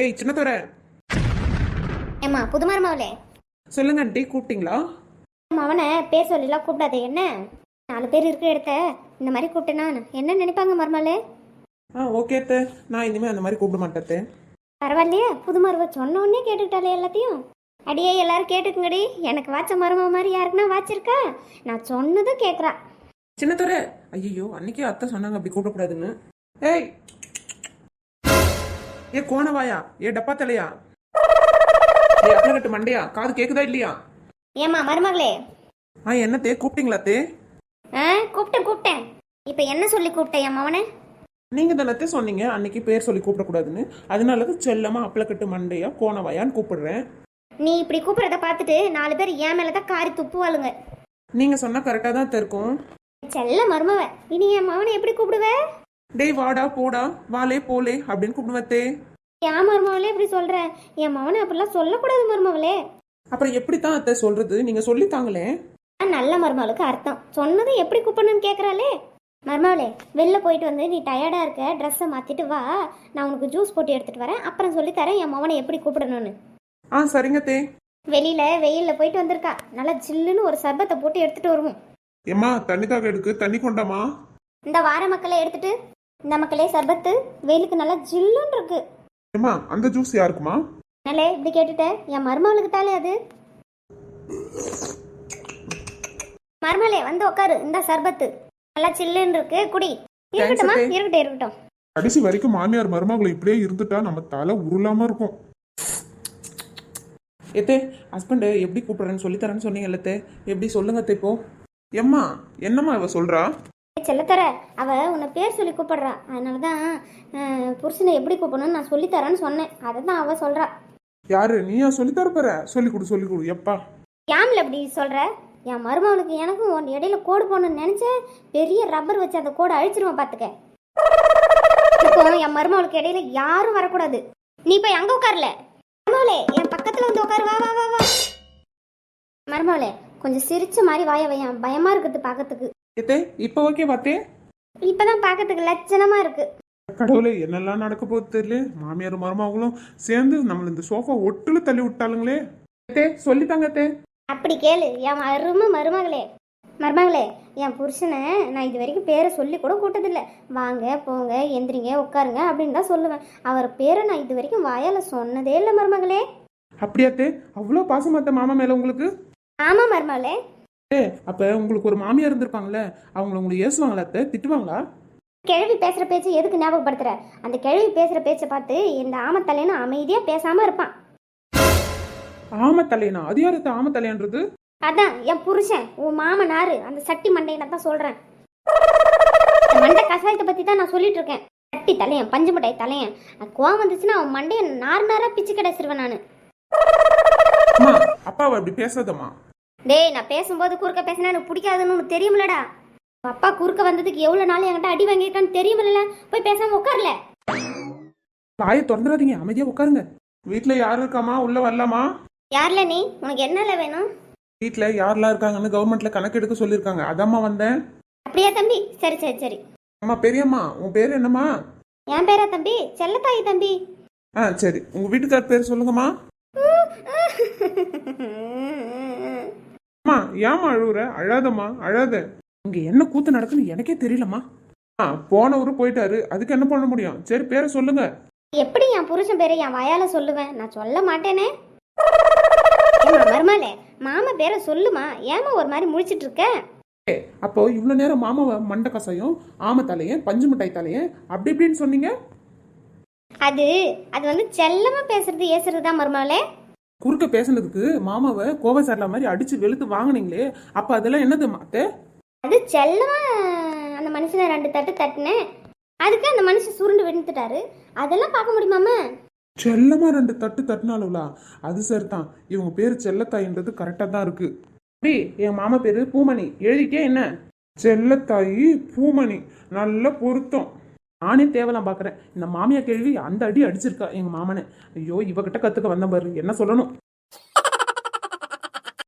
ஏய் சின்னத்தோர ஏம்மா புது மருமகளே சொல்லுங்க ஆண்டி கூப்பிட்டீங்களா? அவனை பேர் சொல்லிலாம் கூப்பிடாதே என்ன? நாலு பேர் இருக்கிற இடத்த இந்த மாதிரி கூப்பிட்டேன்னா என்ன நினைப்பாங்க மருமகளே ஆ ஓகே அத்தை. நான் இனிமேல் அந்த மாதிரி கூப்பிட மாட்டேன் அத்தை. பரவாயில்லையே புது மருவ சொன்ன உடனே கேட்டுக்கிட்டாலே எல்லாத்தையும். அடியே எல்லாரும் கேட்டுக்குங்கடி. எனக்கு வாச்ச மருமக மாதிரி யாருக்குன்னா வாச்சிருக்கா நான் சொன்னதும் கேட்குறா சின்னத்தோர ஐயோ அன்னைக்கே அத்தை சொன்னாங்க அப்படி கூப்பிடக்கூடாதுன்னு. ஏய் ஏ கோணவாயா ஏ டப்பா தலையா? ஏ அப்ளகட்டு மண்டையா? காது கேக்குதா இல்லையா? ஏம்மா மருமகளே. ஆ என்னத்தே கூப்பிட்டீங்களா தே? ஆ கூப்பிட்டேன் கூப்பிட்டேன். இப்போ என்ன சொல்லி கூப்பிட்டேன் என் மவனை? நீங்க தானே சொன்னீங்க அன்னைக்கு பேர் சொல்லி கூப்பிடக்கூடாதுன்னு. அதனால தான் செல்லமா அப்ளக்கட்டு மண்டையா கோணவாயான்னு கூப்பிடுறேன். நீ இப்படி கூப்பிட்றத பார்த்துட்டு நாலு பேர் என் மேலே தான் காரி துப்புவாளுங்க. நீங்க சொன்னா கரெக்டா தான் இருக்கும். செல்ல மருமவ இனி என் மவனை எப்படி கூப்பிடுவ? டேய் வாடா போடா வாலே போலே அப்படின்னு கூப்பிடுவேன் தே ஏன் மருமவளே இப்படி சொல்ற. என் மவனை அப்படிலாம் சொல்லக்கூடாது மருமவளே. அப்புறம் எப்படித்தான் அத்தை சொல்றது? நீங்க சொல்லித்தாங்களே நல்ல மருமகளுக்கு அர்த்தம். சொன்னது எப்படி கூப்பிடணும்னு கேட்குறாளே மருமகளே வெளில போயிட்டு வந்து நீ டயர்டா இருக்க ட்ரெஸ்ஸை மாத்திட்டு வா. நான் உனக்கு ஜூஸ் போட்டு எடுத்துட்டு வரேன். அப்புறம் சொல்லி தரேன் என் மவனை எப்படி கூப்பிடணும்னு. ஆ சரிங்க தே வெளியில வெயில்ல போயிட்டு வந்திருக்கா. நல்லா ஜில்லுன்னு ஒரு சர்பத்தை போட்டு எடுத்துட்டு வருவோம். ஏம்மா தண்ணி தாக எடுக்கு? தண்ணி கொண்டாமா இந்த வார மக்களை எடுத்துட்டு இந்த மக்களே சர்பத்து வெயிலுக்கு நல்லா ஜில்லுன்னு இருக்கு. ஏம்மா அந்த ஜூஸ் யாருக்குமா? என்னலே இப்படி கேட்டுட்ட என் மருமகளுக்கு தாலே அது? மருமகளே வந்து உட்காரு இந்த சர்பத்து. நல்லா சில்லுன்னு இருக்கு. குடி. இருக்கட்டுமா அத்தை. இருக்கட்டும் இருக்கட்டும். கடைசி வரைக்கும் மாமியார் மருமகளை இப்படியே இருந்துட்டா நம்ம தலை உருளாம இருக்கும். ஏத்தே ஹஸ்பண்ட் எப்படி கூப்பிடுறேன்னு சொல்லி தரேன்னு சொன்னீங்கல்ல தே எப்படி சொல்லுங்க அத்தை இப்போ? எம்மா என்னம்மா இவ சொல்றா? செல்லத்தர அவ உன்னை பேர் சொல்லி கூப்பிடுறா. அதனால தான் புருஷனை எப்படி கூப்பிடணும்னு நான் சொல்லி தரேன்னு சொன்னேன். அதை தான் அவ சொல்றா. யாரு? நீயா சொல்லி தரப்போற சொல்லி கொடு சொல்லி கொடு. எப்பா? யாமில் அப்படி சொல்ற? என் மருமகனுக்கு எனக்கும் உன் இடையில கோடு போடணும்னு நினைச்சேன் பெரிய ரப்பர் வச்சு அந்த கோடை அழிச்சிருவேன் பாத்துக்க. இப்போ என் மருமகளுக்கு இடையில யாரும் வரக்கூடாது. நீ போய் அங்க உட்கார்ல. மருமகளே என் பக்கத்துல வந்து உட்காரு. வா வா வா வா. மருமகளே கொஞ்சம் சிரிச்ச மாதிரி வாய வையன் பயமா இருக்குது பார்க்கறதுக்கு ஏத்தே இப்போ ஓகே வாத்தே இப்பதான் பார்க்கறதுக்கு லட்சணமா இருக்கு. கடவுளே என்னெல்லாம் நடக்க போகுது தெரியல? மாமியார் மருமகளும் சேர்ந்து நம்மள இந்த சோஃபா ஒட்டுல தள்ளி விட்டாளுங்களே. ஏத்தே சொல்லித்தாங்க அத்தே. அப்படி கேளு என் அருமை மருமகளே. மருமகளே என் புருஷனை நான் இது வரைக்கும் பேரை சொல்லி கூட கூட்டதில்லை. வாங்க போங்க எந்திரிங்க உட்காருங்க அப்படின்னு தான் சொல்லுவேன். அவர் பேரை நான் இது வரைக்கும் வாயால் சொன்னதே இல்லை மருமகளே. அப்படியாத்தே அவ்வளோ பாசமாத்த மாமா மேல உங்களுக்கு? ஆமாம் மருமகளே. ஏ அப்ப உங்களுக்கு ஒரு மாமியார் இருந்திருப்பாங்கல்ல அவங்கள உங்களுக்கு ஏசுவாங்களா அத்தை? திட்டுவாங்களா? கிழவி பேசுகிற பேச்சு எதுக்கு ஞாபகப்படுத்துற? அந்த கிழவி பேசுகிற பேச்சை பார்த்து இந்த ஆமத்தலைன்னு அமைதியாக பேசாமல் இருப்பான். ஆம தலையனா அது யாரு அத்தை ஆம தலையன்றது அதான் என் புருஷன் உன் மாமனாரு அந்த சட்டி மண்டையனை தான் சொல்றேன். இந்த மண்டை கசாயத்தை பத்தி தான் நான் சொல்லிட்டு இருக்கேன். சட்டி தலையன் பஞ்சு மிட்டாய் தலையன். கோவம் வந்துச்சுன்னா அவன் மண்டைய நார் நாரா பிச்சு கிடைச்சிருவேன் நான். அம்மா அப்பாவை அப்படி பேசாதம்மா. டேய் நான் பேசும்போது குறுக்க பேசினா எனக்கு பிடிக்காதுன்னு உனக்கு தெரியுமில்லடா. அப்பா குறுக்க வந்ததுக்கு எவ்வளவு நாள் என்கிட்ட அடி வாங்கியிருக்கான்னு தெரியுமில்ல போய் பேசாம உட்கார்ல. வாயை திறந்துடாதீங்க அமைதியா உட்காருங்க. வீட்டுல யாரு இருக்காமா? உள்ள வரலாமா? யார்ல நீ? உனக்கு என்னல வேணும்? வீட்ல யாரெல்லாம் இருக்காங்கன்னு கவர்மெண்ட்ல கணக்கு எடுக்க சொல்லியிருக்காங்க. அதாம்மா வந்தேன். அப்படியா தம்பி? சரி சரி சரி. அம்மா பெரியம்மா உன் பேர் என்னம்மா? என் பேரா தம்பி? செல்லத்தாயி தம்பி. ஆ சரி. உங்க வீட்டுக்கார் பேர் சொல்லுங்கம்மா. அம்மா ஏமா அழுவுற? அழாதம்மா அழாத. இங்க என்ன கூத்து நடக்குன்னு எனக்கே தெரியலம்மா. ஆ போனவரு போயிட்டாரு. அதுக்கு என்ன பண்ண முடியும்? சரி பேரை சொல்லுங்க. எப்படி என் புருஷன் பேரை என் வாயால சொல்லுவேன்? நான் சொல்ல மாட்டேனே. ஏம்மா, மருமகளே மாமா பேரை சொல்லுமா? ஏமா ஒரு மாதிரி முழிச்சிட்டு இருக்க? ஏ, அப்போ இவ்வளவு நேரம் மாமாவை மண்டை கசாயம் ஆம தலையன் பஞ்சு மிட்டாய் தலையன் அப்படி இப்படின்னு சொன்னீங்க? அது அது வந்து செல்லமா பேசுறது ஏசுறது தான் மருமகளே. குறுக்க பேசுனதுக்கு மாமாவை கோவசாரில மாதிரி அடிச்சு வெளுத்து வாங்குனீங்களே அப்ப அதெல்லாம் என்னது மாத்தே அது செல்லமா அந்த மனுஷனை ரெண்டு தட்டு தட்டினேன் அதுக்கு அந்த மனுஷன் சுருண்டு விழுந்துட்டாரு அதெல்லாம் பார்க்க முடியுமாமா செல்லமா ரெண்டு தட்டு தட்டினாலும்லா அது சரிதான். இவங்க பேரு செல்லத்தாயின்றது கரெக்டா தான் இருக்கு. அப்படி என் மாமா பேரு பூமணி. எழுதிட்டே என்ன? செல்லத்தாயி பூமணி. நல்ல பொருத்தம். நானே தேவலாம் பார்க்குறேன். இந்த மாமியா கேள்வி அந்த அடி அடிச்சிருக்கா எங்கள் மாமனை. ஐயோ இவகிட்ட கற்றுக்க வந்த பாரு. என்ன சொல்லணும்?